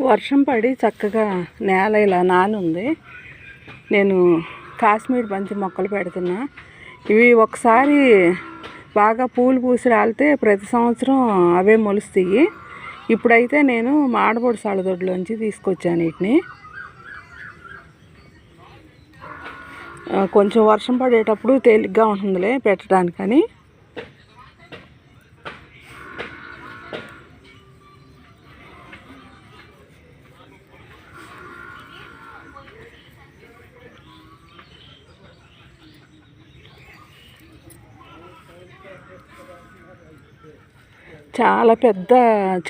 వర్షం పడి చక్కగా నేల ఇలా నానుంది. నేను కాశ్మీర్ బంతి మొక్కలు పెడుతున్నా. ఇవి ఒకసారి బాగా పూలు పూసి రాలితే ప్రతి సంవత్సరం అవే మొలుస్తాయి. ఇప్పుడైతే నేను మాడబోడి సాలదొడ్లోంచి తీసుకొచ్చాను వీటిని. కొంచెం వర్షం పడేటప్పుడు తేలిగ్గా ఉంటుందిలే పెట్టడానికని. చాలా పెద్ద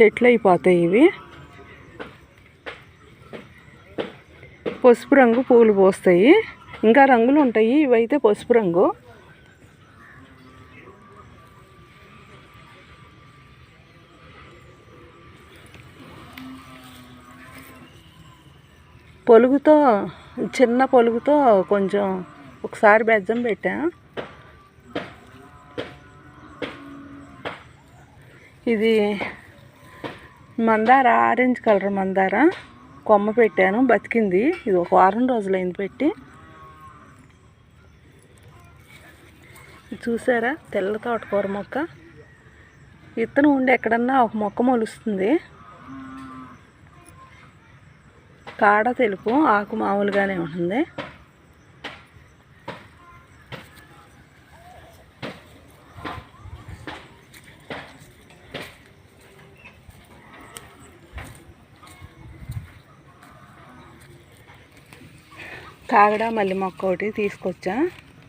చెట్లు అయిపోతాయి ఇవి. పసుపు రంగు పూలు పోస్తాయి. ఇంకా రంగులు ఉంటాయి. ఇవైతే పసుపు రంగు. పొలుగుతో చిన్న పొలుగుతో కొంచెం ఒకసారి బెజ్జం పెట్టా. ఇది మందార ఆరెంజ్ కలర్ మందార. కొమ్మ పెట్టాను బతికింది. ఇది ఒక వారం రోజులైంది పెట్టి. ఇది చూసారా? తెల్ల తోటకూర మొక్క. విత్తనం ఉండి ఎక్కడన్నా ఒక మొక్క మొలుస్తుంది. కాడ తెలుపు ఆకు మామూలుగానే ఉంటుంది. కాగడ మల్లి మొక్క ఒకటి తీసుకొచ్చా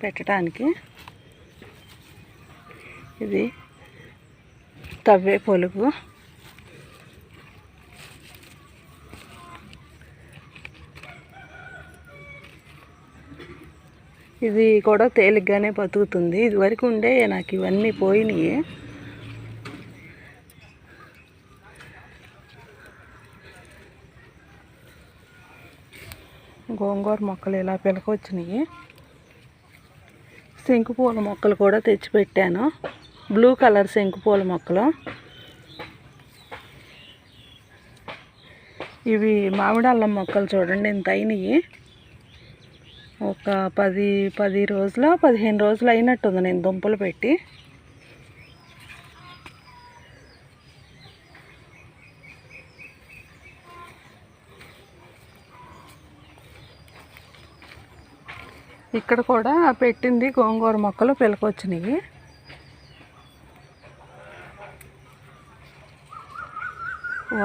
పెట్టడానికి. ఇది తవ్వే పొలుగు. ఇది కూడా తేలిగ్గానే బతుకుతుంది. ఇదివరకు ఉండే నాకు ఇవన్నీ పోయినాయి. గోంగూర మొక్కలు ఇలా పిలకొచ్చినాయి. శంకుపూల మొక్కలు కూడా తెచ్చిపెట్టాను. బ్లూ కలర్ శంకుపూల మొక్కలు. ఇవి మామిడి అల్లం మొక్కలు చూడండి ఇంత అయినాయి. ఒక పది పది రోజుల పదిహేను రోజులు అయినట్టుంది నేను దుంపలు పెట్టి. ఇక్కడ కూడా పెట్టింది గోంగూర మొక్కలు పిలకొచ్చినాయి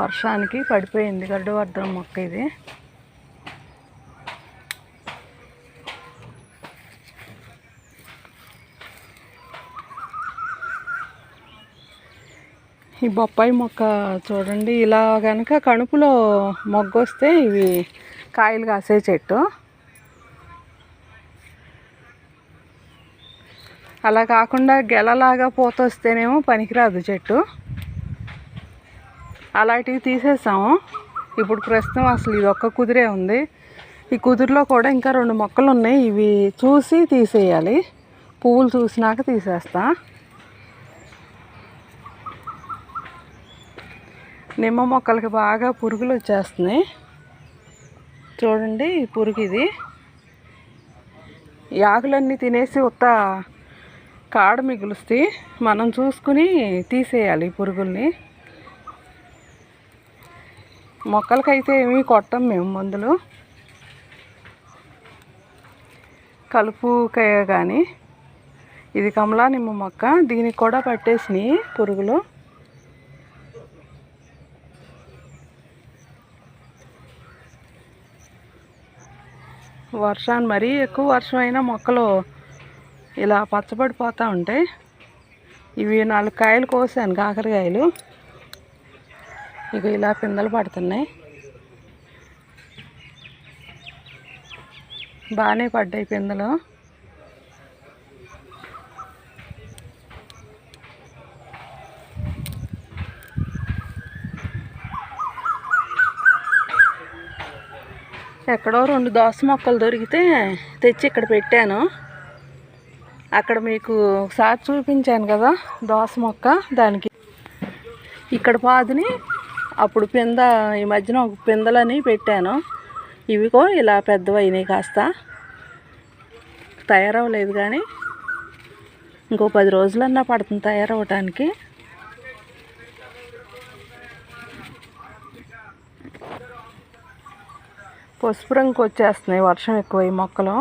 వర్షానికి పడిపోయింది గడ్డవర్ధం మొక్క ఇది. ఈ బొప్పాయి మొక్క చూడండి ఇలా కనుక కణుపులో మొగ్గొస్తే ఇవి కాయలు కాసే చెట్టు. అలా కాకుండా గెలలాగా పోతొస్తేనేమో పనికిరాదు చెట్టు. అలాంటివి తీసేసాము. ఇప్పుడు ప్రస్తుతం అసలు ఇది ఒక్క కుదిరే ఉంది. ఈ కుదురులో కూడా ఇంకా రెండు మొక్కలు ఉన్నాయి ఇవి చూసి తీసేయాలి. పువ్వులు చూసినాక తీసేస్తా. నిమ్మ మొక్కలకి బాగా పురుగులు వచ్చేస్తున్నాయి. చూడండి ఈ పురుగు ఇది. ఈ ఆకులన్నీ తినేసి ఉత్త కాడ మిగులుస్తే మనం చూసుకుని తీసేయాలి పురుగుల్ని. మొక్కలకైతే ఏమీ కొట్టం మేము మందులు. కలుపుకాయ కానీ ఇది కమలా నిమ్మ మొక్క దీనికి కూడా పట్టేసినాయి పురుగులు. వర్షాన్ని మరీ ఎక్కువ వర్షం అయినా మొక్కలు ఇలా పచ్చబడిపోతూ ఉంటాయి ఇవి నాలుగు కాయలు కోసాను కాకరకాయలు. ఇక ఇలా పిందెలు పడుతున్నాయి. బాగానే పడ్డాయి పిందెలు. ఎక్కడో రెండు దోస మొక్కలు దొరికితే తెచ్చి ఇక్కడ పెట్టాను. అక్కడ మీకు ఒకసారి చూపించాను కదా దోస మొక్క దానికి. ఇక్కడ పాదుని అప్పుడు పింద ఈ మధ్యన ఒక పిందలని పెట్టాను. ఇవికో ఇలా పెద్దవైనాయి కాస్త. తయారవ్వలేదు కానీ ఇంకో పది రోజులన్నా పడుతుంది తయారవటానికి పసుపు రంగుకి వచ్చేస్తున్నాయి వర్షం ఎక్కువ ఈ మొక్కలు.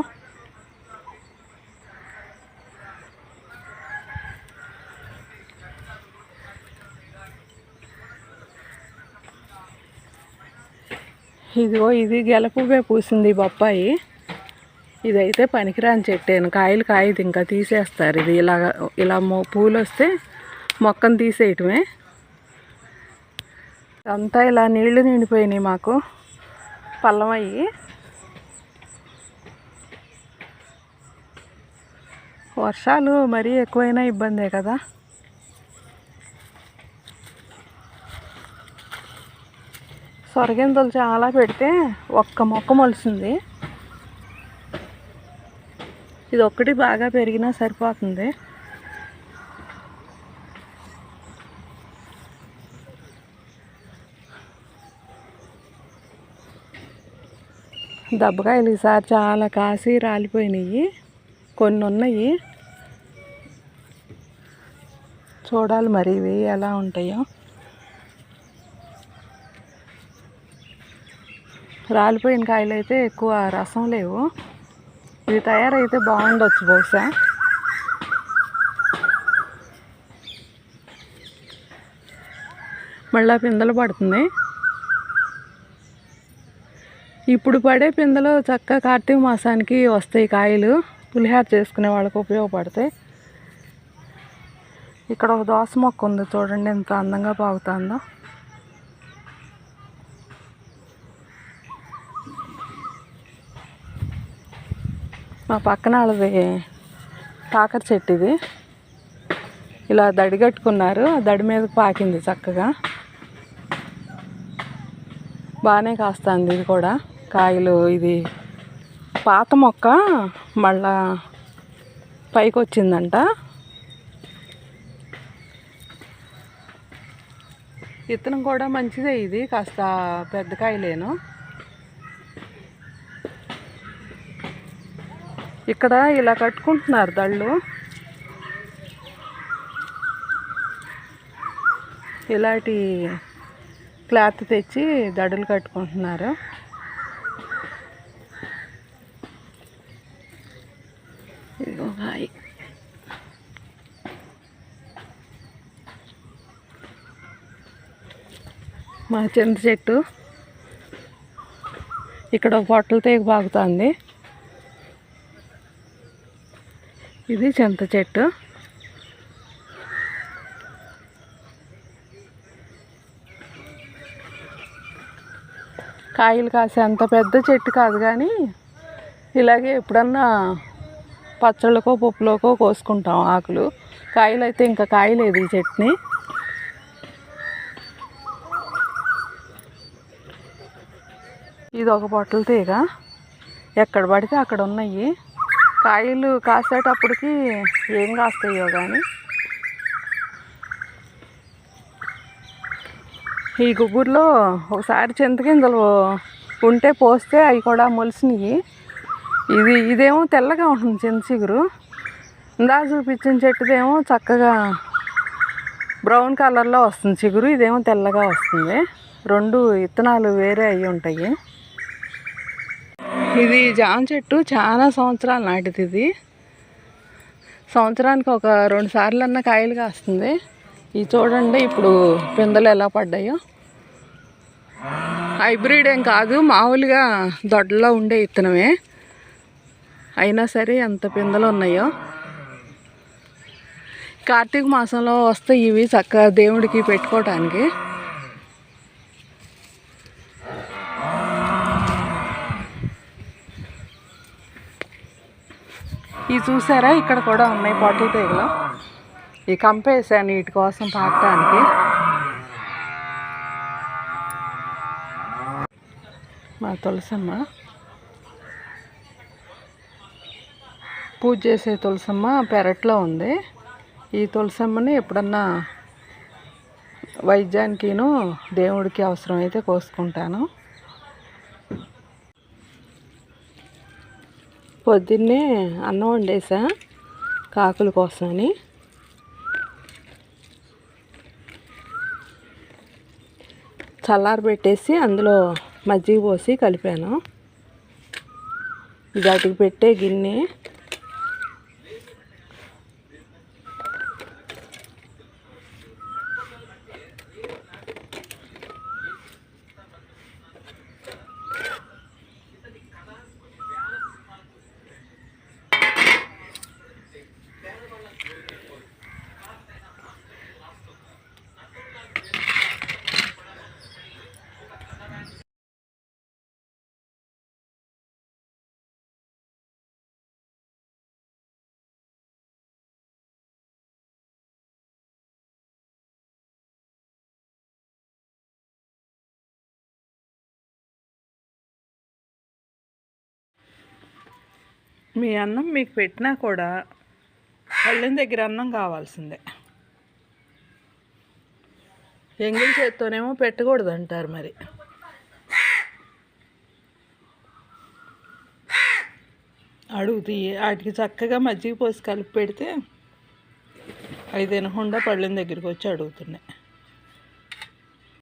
ఇదిగో ఇది గెలపువే పూసింది బొప్పాయి. ఇదైతే పనికిరాని చెట్టేను కాయలు కాయదు ఇంకా తీసేస్తారు. ఇది ఇలా ఇలా పూలు వస్తే మొక్కను తీసేయటమే. అంతా ఇలా నీళ్ళు నిండిపోయినాయి మాకు. పల్లమయ్యి వర్షాలు మరీ ఎక్కువైనా ఇబ్బందే కదా. సొరగిందలు చాలా పెడితే ఒక్క మొక్క మొలిసింది ఇది ఒక్కటి బాగా పెరిగినా సరిపోతుంది. దబ్బకాయలు ఈసారి చాలా కాసి రాలిపోయినాయి. కొన్ని ఉన్నాయి. చూడాలి మరి ఇవి ఎలా ఉంటాయో. రాలిపోయిన కాయలు అయితే ఎక్కువ రసం లేవు. ఇవి తయారైతే బాగుండొచ్చు బహుశా. మళ్ళీ పిందెలు పడుతుంది. ఇప్పుడు పడే పిందెలు చక్కగా కార్తీక మాసానికి వస్తాయి కాయలు. పులిహార చేసుకునే వాళ్ళకి ఉపయోగపడతాయి. ఇక్కడ ఒక దోస మొక్క ఉంది చూడండి ఎంత అందంగా పాగుతుందో. మా పక్కన వాళ్ళది కాకర చెట్టు ఇది. ఇలా దడి కట్టుకున్నారు. ఆ దడి మీద పాకింది చక్కగా. బాగానే కాస్తుంది ఇది కూడా. కాయలు ఇది పాత మొక్క మళ్ళా పైకి వచ్చిందంట విత్తనం కూడా మంచిదే ఇది. కాస్త పెద్ద కాయలేను. ఇక్కడ ఇలా కట్టుకుంటున్నారు దళ్ళు. ఇలాంటి క్లాత్ తెచ్చి దడులు కట్టుకుంటున్నారు. ఇదిగో కాయ మా చింత చెట్టు. ఇక్కడ బొట్టలు తీగ బాగుతుంది. ఇది చింత చెట్టు. కాయలు కాసే అంత పెద్ద చెట్టు కాదు కానీ ఇలాగే ఎప్పుడన్నా పచ్చళ్ళకో పప్పులోకో కోసుకుంటాం ఆకులు. కాయలు అయితే ఇంకా కాయలేదు ఈ చట్నీ ఇది ఒక పొట్టల తీగ. ఎక్కడ పడితే అక్కడ ఉన్నాయి. కాయలు కాసేటప్పటికి ఏం కాస్తాయో కానీ ఈ గుగ్గురులో ఒకసారి చింతగింజలు ఉంటే పోస్తే అవి కూడా మొలిసినాయి. ఇది ఇదేమో తెల్లగా ఉంటుంది చింత చిగురు. ఇందా చూపించిన చెట్టుదేమో చక్కగా బ్రౌన్ కలర్లో వస్తుంది చిగురు ఇదేమో తెల్లగా వస్తుంది. రెండు విత్తనాలు వేరే అయి ఉంటాయి. ఇది జామ చెట్టు చాలా సంవత్సరాలు నాటిది ఇది. సంవత్సరానికి ఒక రెండు సార్లు అన్న కాయలు కాస్తుంది. ఇది చూడండి ఇప్పుడు పిందెలు ఎలా పడ్డాయో. హైబ్రిడ్ ఏం కాదు మామూలుగా దొడ్లో ఉండే విత్తనమే అయినా సరే ఎంత పిందెలు ఉన్నాయో. కార్తీక మాసంలో వస్తే ఇవి చక్కగా దేవుడికి పెట్టుకోవటానికి ఇవి చూసారా? ఇక్కడ కూడా ఉన్నాయి పొట్ల తీగలు ఈ కంపేసాను వీటి కోసం పాకటానికి మా తులసమ్మ. పూజ చేసే తులసమ్మ పెరట్లో ఉంది. ఈ తులసమ్మని ఎప్పుడన్నా వైద్యానికిను దేవుడికి అవసరమైతే కోసుకుంటాను. పొద్దున్నే అన్నం వండేసా కాకుల కోసమని. చల్లారి పెట్టేసి అందులో మజ్జిగ పోసి కలిపాను. గటికి పెట్టే గిన్నె మీ అన్నం మీకు పెట్టినా కూడా పళ్ళెం దగ్గర అన్నం కావాల్సిందే. ఎంగిల్ చేత్తోనేమో పెట్టకూడదు అంటారు మరి. అడుగుతీ వాటికి చక్కగా మజ్జిగ పోసి కలిపి పెడితే అవి తినకుండా పళ్ళెం దగ్గరికి వచ్చి అడుగుతున్నాయి.